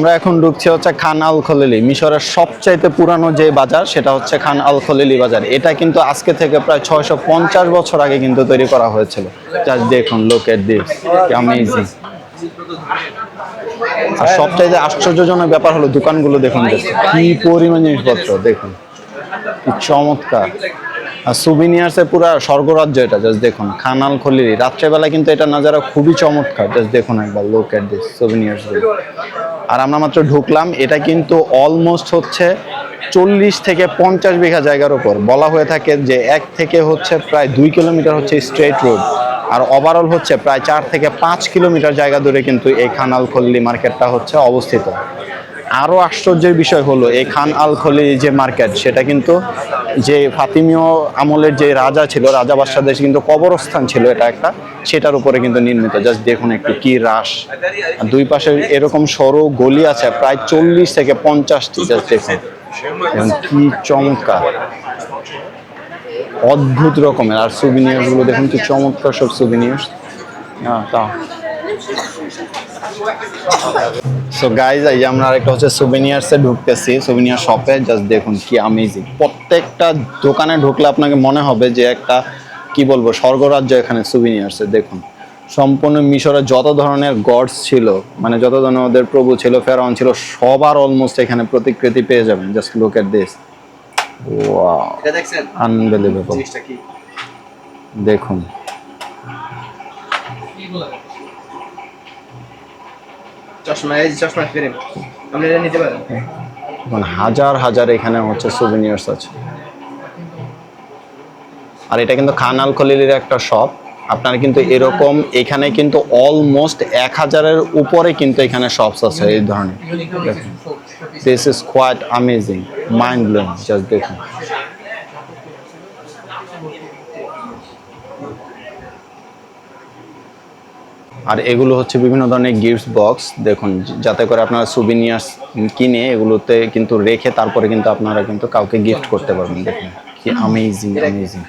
আমরা এখন ঢুকছি হচ্ছে খান আল খলিলি, মিশরের সবচাইতে পুরানো যে বাজার, সেটা হচ্ছে খান আল খলিলি বাজার। এটা কিন্তু আজকে থেকে প্রায় ছয়শো পঞ্চাশ বছর আগে কিন্তু তৈরি করা হয়েছিল। জাস্ট দেখুন লোক এট দিস অ্যামেজিং আর সবচাইতে আশ্চর্যজনক ব্যাপার হলো দোকানগুলো দেখুন কি পরিমাণ জিনিসপত্র, দেখুন চমৎকার। আর সুবিনিয়ার্সের পুরো স্বর্গরাজ্য এটা জাস্ট দেখুন, খানাল খলিলি। রাত্রেবেলা কিন্তু এটা নাজারা খুবই চমৎকার জাস্ট দেখুন একবার লোক এট দিস সুবিনিয়ার্স আর আমরা মাত্র ঢুকলাম, এটা কিন্তু অলমোস্ট হচ্ছে চল্লিশ থেকে পঞ্চাশ বিঘা জায়গার ওপর বলা হয়ে থাকে যে এক থেকে হচ্ছে প্রায় দুই কিলোমিটার হচ্ছে স্ট্রেট রোড আর ওভারঅল হচ্ছে প্রায় চার থেকে পাঁচ কিলোমিটার জায়গা ধরে কিন্তু এই খানাল খল্লি মার্কেটটা হচ্ছে অবস্থিত। আরও আশ্চর্যের বিষয় হলো এই খান আল খলি যে মার্কেট, সেটা কিন্তু যে ফাতিমীয় আমলের যে রাজা ছিল, রাজা বাদশাদের কিন্তু কবরস্থান ছিল এটা একটা, সেটার উপরে কিন্তু নির্মিত। জাস্ট দেখুন একটু কি রাস দুই পাশে এরকম সরু গলি আছে, প্রায় চল্লিশ থেকে পঞ্চাশটি, জাস্ট দেখুন। কি চমৎকার। অদ্ভুত রকমের। আর সুবিনিয়ারগুলো দেখুন কি চমৎকার সব সুবিনিয়ার্স হ্যাঁ তা। সো গাইজ এই যে আমরা আরেকটা হচ্ছে সুভিনিয়ার্সে ঢুকতেছি সুভিনিয়ার শপে জাস্ট দেখুন কি আমেজিং প্রত্যেকটা দোকানে ঢুকলে আপনাকে মনে হবে যে একটা কি বলব স্বর্গরাজ্য এখানে সুভিনিয়ার্সে দেখুন সম্পূর্ণ মিশরে যত ধরনের গডস ছিল মানে যত ধরনের ওদের প্রভু ছিল ফেরাউন ছিল সবার অলমোস্ট এখানে প্রতিকৃতি পেয়ে যাবেন। Just look at this unbelievable দেখুন। চশমা এই চশমা ফ্রেম আপনি এটা নিতে পারেন এখন হাজার হাজার এখানে হচ্ছে সুভিনিয়ার্স আছে। আর এটা কিন্তু খানাল খলিলের একটা শপ আপনার কিন্তু এরকম এখানে কিন্তু অলমোস্ট এক হাজারের উপরে কিন্তু এখানে শপস আছে এই ধরনের। This is quite amazing mind blowing just দেখুন। আর এগুলো হচ্ছে বিভিন্ন ধরনের গিফট বক্স দেখুন যাতে করে আপনারা সুবিনিয়ার্স কিনে এগুলোতে কিন্তু রেখে তারপরে কিন্তু আপনারা কিন্তু কাউকে গিফট করতে পারবেন। দেখুন কি অ্যামেজিং অ্যামেজিং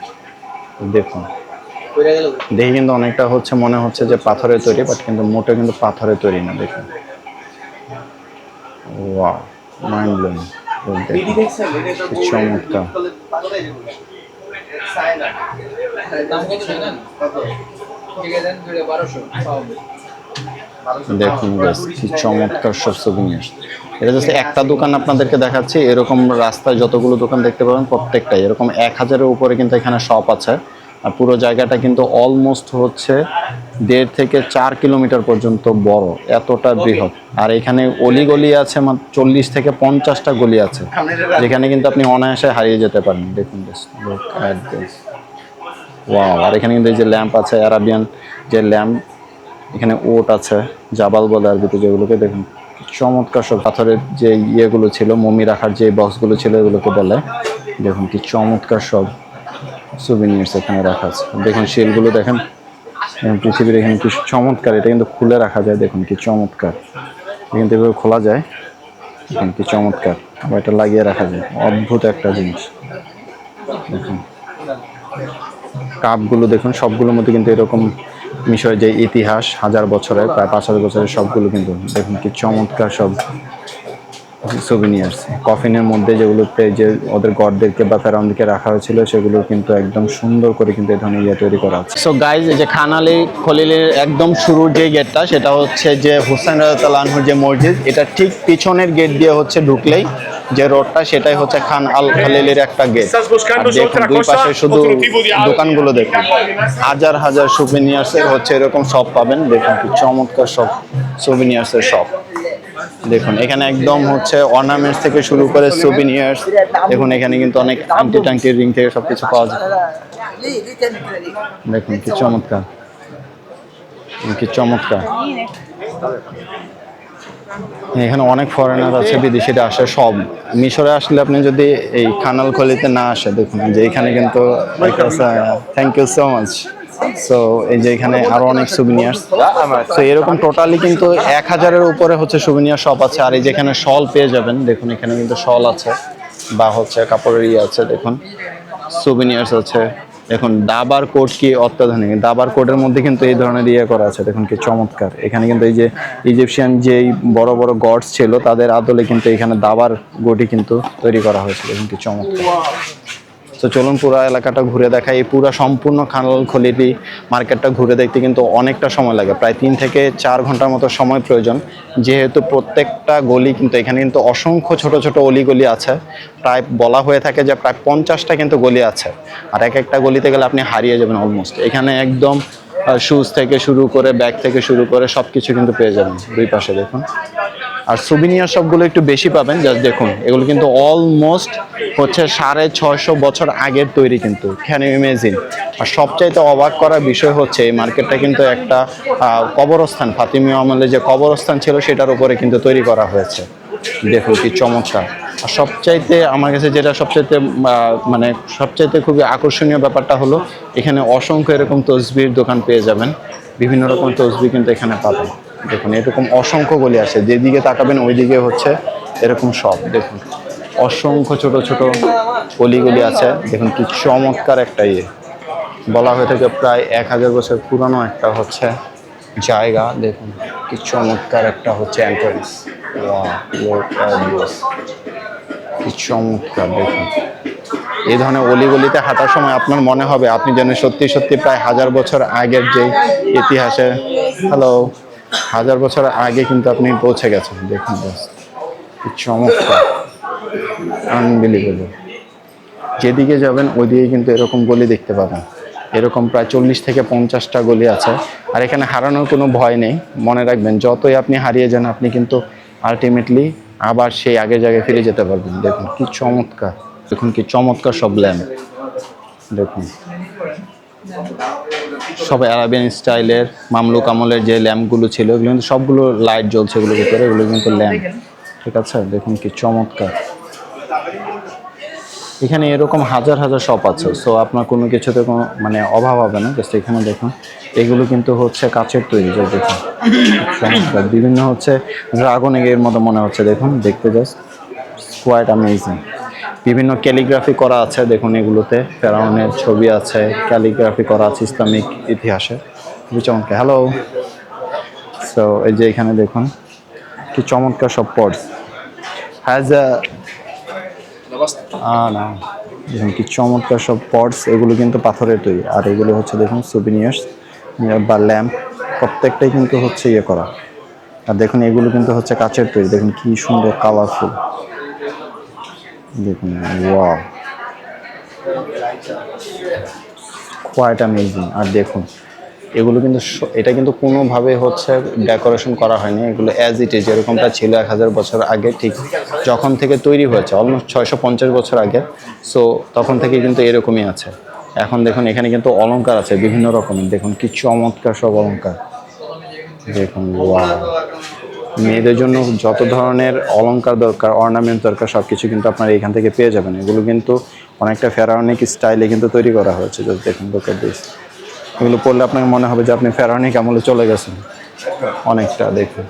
দেখুন। দেখে কিন্তু অনেকটা হচ্ছে মনে হচ্ছে যে পাথরের তৈরি বাট কিন্তু মোটে কিন্তু পাথরে তৈরি না দেখুন। ওয়াও মাইন্ড ব্লোয়িং চমৎকার। পাগল যাবে সাইনা দাম কত জানেন কত ঠিক আছে দুটো 1200 পাউন্ড দেখুন কি চমৎকার সব সোভিনিয়ার এটা জাস্ট একটা দোকান আপনাদেরকে দেখাচ্ছি, এরকম রাস্তায় যতগুলো দোকান দেখতে পাবেন প্রত্যেকটাই। এরকম এক হাজারের উপরে কিন্তু এখানে শপ আছে। আর পুরো জায়গাটা কিন্তু অলমোস্ট হচ্ছে দেড় থেকে চার কিলোমিটার পর্যন্ত বড়, এতটা বৃহৎ। আর এখানে অলিগলি আছে চল্লিশ থেকে পঞ্চাশটা গলি আছে, যেখানে কিন্তু আপনি অনায়াসে হারিয়ে যেতে পারেন। দেখুন ওয়াও আর এখানে কিন্তু এই যে ল্যাম্প আছে অ্যারাবিয়ান যে ল্যাম্প, এখানে ওট আছে, জাবাল বলে আর আরবিতে যেগুলোকে দেখুন। চমৎকার সব পাথরের যে ইয়েগুলো ছিল, মমি রাখার যে বক্সগুলো ছিল, এগুলোকে বলে। দেখুন কি চমৎকার সব সুভিনিয়ার্স এখানে রাখা আছে। দেখুন শিলগুলো দেখেন পৃথিবীর এখানে কি চমৎকার, এটা কিন্তু খুলে রাখা যায়, দেখুন কি চমৎকার। কিন্তু এভাবে খোলা যায়, দেখুন কি চমৎকার। আবার এটা লাগিয়ে রাখা যায়, অদ্ভুত একটা জিনিস। দেখুন। কাপগুলো দেখুন, সবগুলোর মধ্যে কিন্তু এরকম মিশরের যে ইতিহাস, হাজার বছরের, প্রায় পাঁচ হাজার বছরের সবগুলো কিন্তু দেখুন কি চমৎকার সব সুভিনিয়ার্স কফিনের মধ্যে যেগুলোতে যে ওদের গডদেরকে বা ফেরাউনদেরকে রাখা হয়েছিল সেগুলো কিন্তু একদম সুন্দর করে কিন্তু এই ধরনের ইয়ে তৈরি করা আছে। সো গাইজ যে খানালি খলিলের একদম শুরুর যে গেটটা সেটা হচ্ছে যে হুসাইন রাজাতালানহুর যে মসজিদ এটা ঠিক পিছনের গেট দিয়ে হচ্ছে ঢুকলেই যে রোডটা সেটাই হচ্ছে খান আল খালিলের একটা গেট। দেখুন দুই পাশে শুধু. দোকানগুলো দেখুন। হাজার হাজার সুভিনিয়ার্সের হচ্ছে এরকম শপ পাবেন। দেখুন কি চমৎকার সব সুভিনিয়ার্সের শপ দেখুন, এখানে একদম হচ্ছে অর্নামেন্টস থেকে শুরু করে সুভিনিয়ার্স দেখুন, এখানে কিন্তু অনেক আংটি টাংটি রিং থেকে সবকিছু পাওয়া যায়। দেখুন, কি চমৎকার। কি চমৎকার। এখানে অনেক ফরেনার আছে, বিদেশিরা আসে, সব। মিশরে আসলে আপনি যদি এই খানাল খলিতে না আসে, দেখুন, যে এখানে কিন্তু thank you so much so এই যে এখানে আরও অনেক সুবিনিয়ার্স তো এরকম টোটালি কিন্তু এক হাজারের উপরে হচ্ছে সুবিনিয়ার শপ আছে। আর এই যেখানে শল পেয়ে যাবেন, দেখুন এখানে কিন্তু শল আছে, বা হচ্ছে কাপড়ের ইয়ে আছে, দেখুন। সুবিনিয়ার্স আছে। দেখুন, দাবার কোট কি অত্যাধুনিক। দাবার কোটের মধ্যে কিন্তু এই ধরনের ইয়ে করা আছে, দেখুন কি চমৎকার। এখানে কিন্তু এই যে ইজিপশিয়ান যেই বড় বড় গডস ছিল, তাদের আদলে কিন্তু এখানে দাবার গোটি কিন্তু তৈরি করা হয়েছে, দেখুন কি চমৎকার। তো চলুন পুরো এলাকাটা ঘুরে দেখাই। এই পুরো সম্পূর্ণ খানাল খলিটি মার্কেটটা ঘুরে দেখতে কিন্তু অনেকটা সময় লাগে। প্রায় তিন থেকে চার ঘণ্টার মতো সময় প্রয়োজন। যেহেতু প্রত্যেকটা গলি কিন্তু এখানে কিন্তু অসংখ্য ছোট ছোট অলিগলি আছে। প্রায় বলা হয়ে থাকে যে প্রায় পঞ্চাশটা কিন্তু গলি আছে। আর এক একটা গলিতে গেলে আপনি হারিয়ে যাবেন অলমোস্ট এখানে একদম শুজ থেকে শুরু করে ব্যাগ থেকে শুরু করে সব কিছু কিন্তু পেয়ে যাবেন দুই পাশে, দেখুন। আর সুবিনিয়ার সবগুলো একটু বেশি পাবেন জাস্ট দেখুন, এগুলো কিন্তু অলমোস্ট হচ্ছে সাড়ে ছয়শো বছর আগের তৈরি কিন্তু ক্যান ইমেজিন আর সবচাইতে অবাক করার বিষয় হচ্ছে, এই মার্কেটটা কিন্তু একটা কবরস্থান ফাতিমীয় আমলে যে কবরস্থান ছিল, সেটার উপরে কিন্তু তৈরি করা হয়েছে। দেখুন কি চমৎকার। আর সবচাইতে, আমার কাছে যেটা সবচাইতে মানে সবচাইতে খুবই আকর্ষণীয় ব্যাপারটা হলো, এখানে অসংখ্য এরকম তসবির দোকান পেয়ে যাবেন। বিভিন্ন রকম তসবি কিন্তু এখানে পাবেন। দেখুন, এরকম অসংখ্য গলি আছে, যেদিকে তাকাবেন ওইদিকে হচ্ছে এরকম সব, দেখুন। অসংখ্য ছোট ছোট গলিগুলি আছে, দেখুন কি চমৎকার একটা ইয়ে। বলা হয়ে থাকে প্রায় এক হাজার বছর পুরানো একটা হচ্ছে জায়গা, দেখুন কি চমৎকার একটা হচ্ছে কি চমৎকার, দেখুন। এই ধরনের অলিগলিতে হাঁটার সময় আপনার মনে হবে, আপনি যেন সত্যি সত্যি প্রায় হাজার বছর আগের যে ইতিহাসে। হ্যালো হাজার বছর আগে কিন্তু আপনি পৌঁছে গেছেন, দেখুন চমৎকার। আনবিলিভেবল যেদিকে যাবেন, ওইদিকে কিন্তু এরকম গলি দেখতে পাবেন। এরকম প্রায় চল্লিশ থেকে পঞ্চাশটা গলি আছে। আর এখানে হারানোর কোনো ভয় নেই। মনে রাখবেন, যতই আপনি হারিয়ে যান, আপনি কিন্তু আলটিমেটলি আবার সেই আগের জায়গায় ফিরে যেতে পারবেন। দেখুন, কি চমৎকার। দেখুন, কি চমৎকার সব ল্যাম্প দেখুন। সব অ্যারাবিয়ান স্টাইলের মামলুক আমলের যে ল্যাম্পগুলো ছিল এগুলো কিন্তু সবগুলো লাইট জ্বলছে এগুলোর ভিতরে এগুলো কিন্তু ল্যাম্প। ঠিক আছে? দেখুন কি চমৎকার। এখানে এরকম হাজার হাজার শপ আছে সো আপনার কোনো কিছুতে কোনো মানে অভাব হবে না জাস্ট এখানে দেখুন। এগুলো কিন্তু হচ্ছে কাচের তৈরি যে দেখুন। চমৎকার। বিভিন্ন হচ্ছে ড্রাগন এর মতো মনে হচ্ছে দেখুন দেখতে জাস্ট কোয়াইট অ্যামেজিং বিভিন্ন ক্যালিগ্রাফি করা আছে, দেখুন এগুলোতে। ফেরাউনের ছবি আছে, ক্যালিগ্রাফি করা আছে ইসলামিক ইতিহাসে। খুবই চমৎকার। হ্যালো সো এই যে এখানে দেখুন, কি চমৎকার সব পটস হ্যাজ না। দেখুন, কি চমৎকার সব পটস এগুলো কিন্তু পাথরের তৈরি। আর এগুলো হচ্ছে, দেখুন সুবিনিয়ার্স বা ল্যাম্প প্রত্যেকটাই কিন্তু হচ্ছে ইয়ে করা। আর দেখুন, এগুলো কিন্তু হচ্ছে কাচের তৈরি। দেখুন, কি সুন্দর কালারফুল দেখুন ওয়াও কোয়াইট অ্যামেজিং আর দেখুন, এগুলো কিন্তু এটা কিন্তু কোনোভাবে হচ্ছে ডেকোরেশন করা হয়নি। এগুলো অ্যাজ ইট ইজ যেরকমটা ছিল এক হাজার বছর আগে, ঠিক যখন থেকে তৈরি হয়েছে অলমোস্ট ছয়শো পঞ্চাশ বছর আগে। সো তখন থেকে কিন্তু এরকমই আছে। এখন দেখুন, এখানে কিন্তু অলঙ্কার আছে, বিভিন্ন রকমের। দেখুন, কি চমৎকার সব অলঙ্কার দেখুন ওয়াও মেয়েদের জন্য যত ধরনের অলংকার দরকার অর্নামেন্ট দরকার সব কিছু কিন্তু আপনারা এখান থেকে পেয়ে যাবেন। এগুলো কিন্তু অনেকটা ফেরানিক স্টাইলে কিন্তু তৈরি করা হয়েছে যদি দেখুন look at এগুলো পড়লে আপনার মনে হবে যে আপনি ফেরানিক আমলে চলে গেছেন। অনেকটা দেখুন।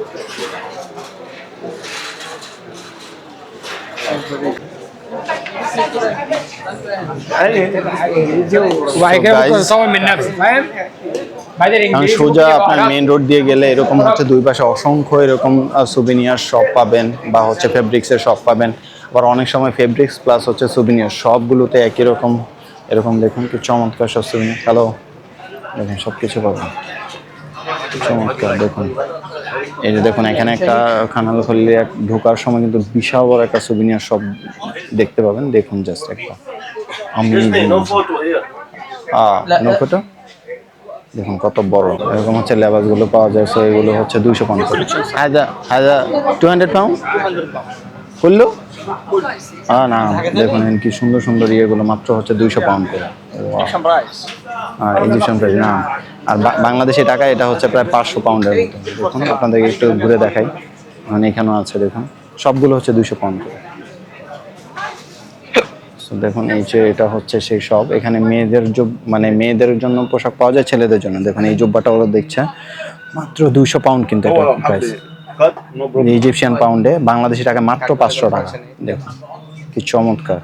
भाई কারণ সোজা আপনার মেন রোড দিয়ে গেলে এরকম হচ্ছে দুই পাশে অসংখ্য এরকম সুবিনিয়ার শপ পাবেন বা হচ্ছে ফেব্রিক্সের শপ পাবেন। আবার অনেক সময় ফেব্রিক্স প্লাস হচ্ছে সুবিনিয়ার সবগুলোতে একই রকম এরকম দেখুন কি চমৎকার সব সুবিনিয়ার কালো দেখুন সব কিছু পাবেন। চমৎকার দেখুন। এই যে দেখুন এখানে একটা খানাখলি ঢোকার সময় কিন্তু বিশাল বড় একটা সুবিনিয়ার শপ দেখতে পাবেন। দেখুন জাস্ট একটা। আমি নো ফটো দেখুন, কত বড়। এরকম হচ্ছে লেবাসগুলো পাওয়া যায়, সো এগুলো হচ্ছে দুইশো করে হাজার হাজার টু হান্ড্রেড পাউন্ড করল হ্যাঁ না, দেখুন, কি সুন্দর সুন্দর ইয়েগুলো মাত্র হচ্ছে দুইশো পাউন্ড করে। আর ইজিপশিয়ান প্রাইস না। আর বাংলাদেশি টাকা, এটা হচ্ছে প্রায় পাঁচশো পাউন্ডের মতো। দেখুন, আপনাদেরকে একটু ঘুরে দেখাই। মানে এখানেও আছে, দেখুন। সবগুলো হচ্ছে দুইশো পাউন্ড করে। দেখুন এই যে এটা হচ্ছে সেই সব। এখানে মেয়েদের জব মানে মেয়েদের জন্য পোশাক পাওয়া যায় ছেলেদের জন্য। দেখুন এই জব্বাটা ওরা দেখছে। মাত্র দুইশো পাউন্ড কিন্তু এটা প্রাইস ইজিপশিয়ান পাউন্ডে বাংলাদেশি টাকা মাত্র পাঁচশো টাকা। দেখুন কি চমৎকার।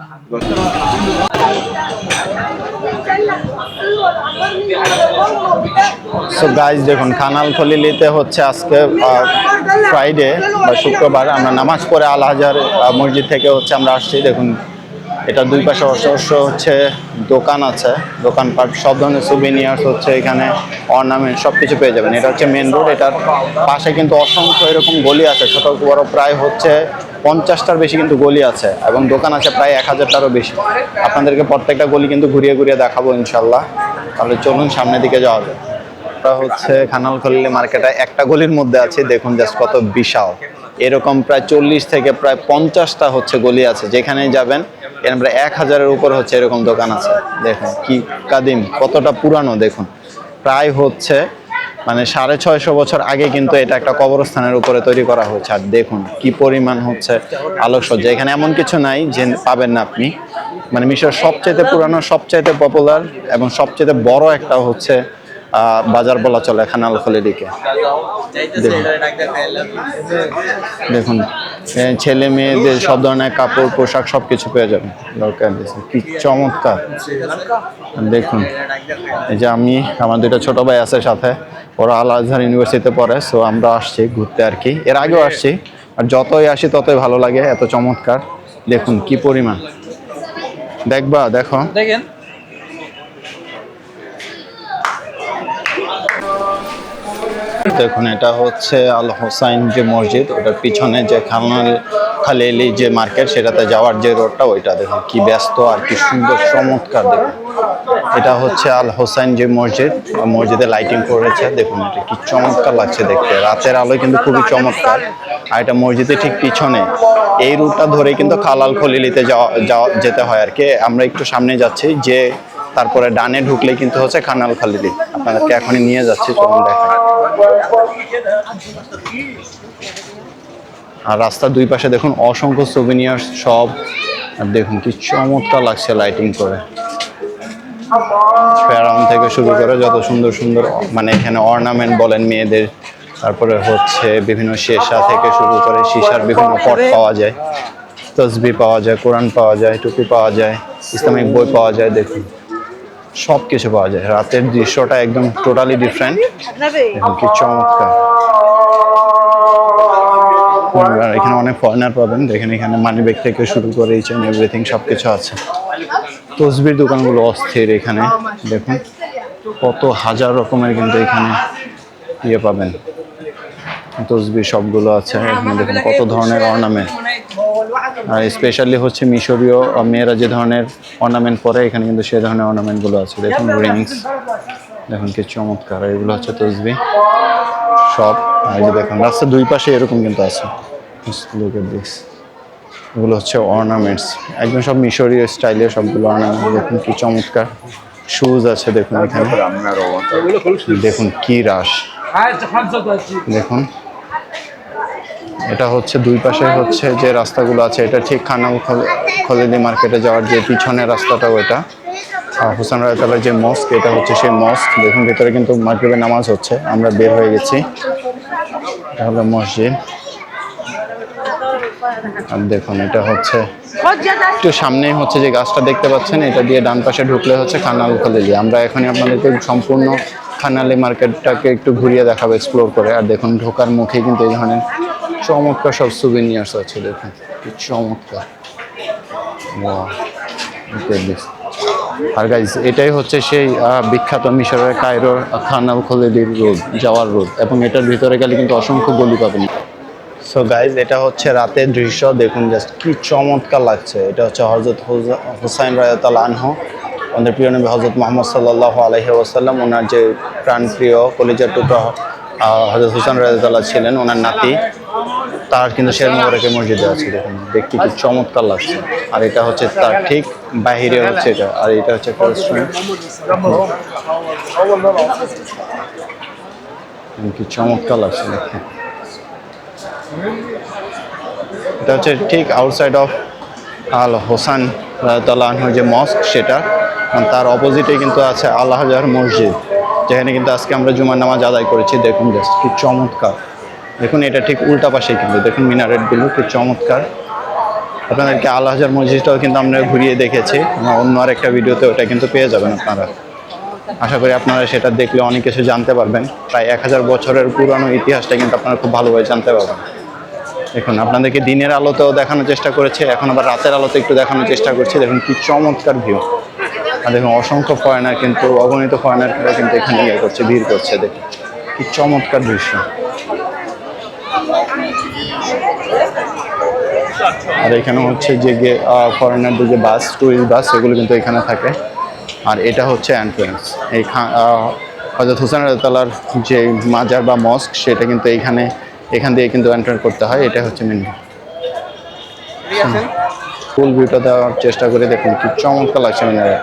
সো গাইজ দেখুন খানাল খলিলিতে হচ্ছে আজকে ফ্রাইডে বা শুক্রবার আমরা নামাজ পড়ে আল হাজার মসজিদ থেকে হচ্ছে আমরা আসছি। দেখুন এটা দুই পাশে অবশ্য হচ্ছে, দোকান আছে, দোকানপাট, সব ধরনের সুবিনিয়ার্স হচ্ছে এখানে অর্নামেন্ট সব কিছু পেয়ে যাবেন। এটা হচ্ছে মেন রোড এটার পাশে কিন্তু অসংখ্য এরকম গলি আছে, ছোট বড় প্রায় হচ্ছে পঞ্চাশটার বেশি কিন্তু গলি আছে এবং দোকান আছে প্রায় এক হাজারটারও বেশি। আপনাদেরকে প্রত্যেকটা গলি কিন্তু ঘুরিয়ে ঘুরিয়ে দেখাবো ইনশাল্লাহ তাহলে চলুন সামনের দিকে যাওয়া যায় এটা হচ্ছে খানাল খানালখলি মার্কেটে একটা গলির মধ্যে আছে, দেখুন জাস্ট কত বিশাল। এরকম প্রায় চল্লিশ থেকে প্রায় পঞ্চাশটা হচ্ছে গলি আছে যেখানে যাবেন এরকম প্রায় এক হাজারের উপর হচ্ছে এরকম দোকান আছে। দেখুন কি কাদিম, কতটা পুরানো দেখুন। প্রায় হচ্ছে মানে সাড়ে ছয়শো বছর আগে কিন্তু এটা একটা কবরস্থানের উপরে তৈরি করা হয়েছে। আর দেখুন কি পরিমাণ হচ্ছে আলোকসজ্জা। এখানে এমন কিছু নাই যে পাবেন না আপনি। মানে মিশর সবচাইতে পুরানো, সবচাইতে পপুলার এবং সবচাইতে বড় একটা হচ্ছে বাজার বলা চলে খানাল খলিডিকে দেখুন। দেখুন ছেলে মেয়েদের সব ধরনের কাপড় পোশাক সব কিছু পেয়ে যাবেন। দরকার কি চমৎকার। দেখুন এই যে আমি আমার দুটো ছোট ভাই আছে সাথে। ওরা আল আজহার ইউনিভার্সিটিতে পড়ে সো আমরা আসছি ঘুরতে আর কি। এর আগেও আসছি আর যতই আসি ততই ভালো লাগে এত চমৎকার। দেখুন কি পরিমাণ। দেখবা দেখো। দেখেন। দেখুন, এটা হচ্ছে আল হোসাইন যে মসজিদ, ওটার পিছনে যে খালনাল খালেলি যে মার্কেট, সেটাতে যাওয়ার যে রোডটা, ওইটা দেখুন, কি ব্যস্ত আর কি সুন্দর, চমৎকার দেখুন। এটা হচ্ছে আল হোসাইন যে মসজিদ মসজিদে লাইটিং করেছে, দেখুন এটা কি চমৎকার লাগছে দেখতে। রাতের আলোয় কিন্তু খুবই চমৎকার, আর এটা মসজিদের ঠিক পিছনে। এই রুটটা ধরে কিন্তু খালাল খলিলিতে যাওয়া যাওয়া, যেতে হয় আর কি। আমরা একটু সামনে যাচ্ছি, যে তারপরে ডানে ঢুকলে কিন্তু হচ্ছে খানাল খালিলি আপনাদেরকে এখনই নিয়ে যাচ্ছি, চলুন দেখাই। আর রাস্তার দুই পাশে দেখুন অসংখ্য সোভিনিয়ার সব। আর দেখুন কি চমৎকার লাগছে লাইটিং করে। ফেরাউন থেকে শুরু করে যত সুন্দর সুন্দর মানে এখানে অর্নামেন্ট বলেন মেয়েদের, তারপরে হচ্ছে বিভিন্ন শেষা থেকে শুরু করে সীসার বিভিন্ন পট পাওয়া যায়। তসবি পাওয়া যায়, কোরআন পাওয়া যায়, টুপি পাওয়া যায়, ইসলামিক বই পাওয়া যায়, দেখুন। সব কিছু পাওয়া যায়। রাতের দৃশ্যটা একদম টোটালি ডিফারেন্ট কি চমৎকার। এখানে অনেক ফরেনার পাবেন। দেখেন এখানে মানি ব্যাগ থেকে শুরু করে ইচ এভরিথিং সব কিছু আছে। তসবির দোকানগুলো অস্থির এখানে। দেখুন, কত হাজার রকমের কিন্তু এখানে ইয়ে পাবেন। তসবির সবগুলো আছে। এখানে দেখুন কত ধরনের অর্নামেন্ট আর স্পেশালি হচ্ছে মিশরীয় মেয়েরা যে ধরনের অর্নামেন্ট পরে এখানে কিন্তু সে ধরনের অর্নামেন্টগুলো আছে। দেখুন রিংস। দেখুন কি চমৎকার। এগুলো হচ্ছে তসবি সব আর এই যে দেখুন রাস্তার দুই পাশে এরকম কিন্তু আছে। দিস এগুলো হচ্ছে অর্নামেন্টস একদম সব মিশরীয় স্টাইলের সবগুলো অর্নামেন্ট দেখুন কি চমৎকার। শুজ আছে দেখুন এখানে। দেখুন কি রাশ দেখুন। এটা হচ্ছে দুই পাশে হচ্ছে যে রাস্তাগুলো আছে, এটা ঠিক খানাল খলিদি মার্কেটে যাওয়ার যে পিছনের রাস্তাটা ওইটা হোসেন রায়তালার যে মস্ক, এটা হচ্ছে সেই মস্ক। দেখুন, ভিতরে কিন্তু মাগরিবের নামাজ হচ্ছে, আমরা বের হয়ে গেছি। এটা হলো মসজিদ। আর দেখুন, এটা হচ্ছে একটু সামনেই হচ্ছে যে গাছটা দেখতে পাচ্ছেন, এটা দিয়ে ডান পাশে ঢুকলে হচ্ছে খানাল খলিলি আমরা এখনই আপনাদেরকে সম্পূর্ণ খানালি মার্কেটটাকে একটু ঘুরিয়ে দেখাবো এক্সপ্লোর করে। আর দেখুন, ঢোকার মুখে কিন্তু এই ধরনের চমৎকার সব সুবিনিয়ার্স আছে দেখুন। কি চমৎকার. আর গাইজ এটাই হচ্ছে সেই বিখ্যাত মিশরের কায়রোর খানাল খলিলির রোড, যাওয়ার রোড, এবং এটার ভিতরে গেলে কিন্তু অসংখ্য গলি পাবেন। সো গাইজ এটা হচ্ছে রাতের দৃশ্য, দেখুন জাস্ট কি চমৎকার লাগছে। এটা হচ্ছে হজরত হুসাইন রায়তাল আনহু, আমাদের প্রিয় নবী হজরত মোহাম্মদ সাল্লাহ আলহি ওসাল্লাম ওনার যে প্রাণপ্রিয় কলিজার টুকরা হজরত হুসাইন রায়তাল্লাহ ছিলেন, ওনার নাতি। তার কিন্তু শের মোবারকের মসজিদে আছে, দেখুন। দেখতে কি চমৎকার লাগছে। আর এটা হচ্ছে তার ঠিক বাহিরে হচ্ছে এটা। আর এটা হচ্ছে কি চমৎকার লাগছে দেখতে এটা হচ্ছে ঠিক আউটসাইড অফ আল হোসান যে মস্ক সেটা। তার অপোজিটে কিন্তু আছে আল হাজার মসজিদ। যেখানে কিন্তু আজকে আমরা জুমার নামাজ আদায় করেছি। দেখুন জাস্ট কি চমৎকার। দেখুন, এটা ঠিক উল্টা পাশে কিন্তু। দেখুন মিনারেটগুলো খুব চমৎকার। আপনাদেরকে আল হাজার মসজিদটাও কিন্তু আমরা ঘুরিয়ে দেখেছি। অন্য আর একটা ভিডিওতে ওটা কিন্তু পেয়ে যাবেন আপনারা। আশা করি আপনারা সেটা দেখলে অনেক কিছু জানতে পারবেন। প্রায় এক হাজার বছরের পুরানো ইতিহাসটা কিন্তু আপনারা খুব ভালোভাবে জানতে পারবেন। দেখুন, আপনাদেরকে দিনের আলোতেও দেখানোর চেষ্টা করেছে। এখন আবার রাতের আলোতে একটু দেখানোর চেষ্টা করছি। দেখুন, কি চমৎকার ভিউ। আর দেখুন, অসংখ্য ফরেনার কিন্তু, অগণিত ফরেনার কিন্তু এখানে ইয়ে করছে, ভিড় করছে। দেখুন, কি চমৎকার দৃশ্য। আর এখানে হচ্ছে যে ফরেনারদের যে বাস টুরিস্ট বাস সেগুলো কিন্তু এখানে থাকে। আর এটা হচ্ছে এন্ট্রেন্স এই হজরত হুসেন রাজার যে মাজার বা মস্ক সেটা কিন্তু এইখানে এখান দিয়ে কিন্তু এন্টার করতে হয়। এটা হচ্ছে মেন ফুল ভিউটা দেওয়ার চেষ্টা করে দেখুন কি চমৎকার লাগছে মিনারে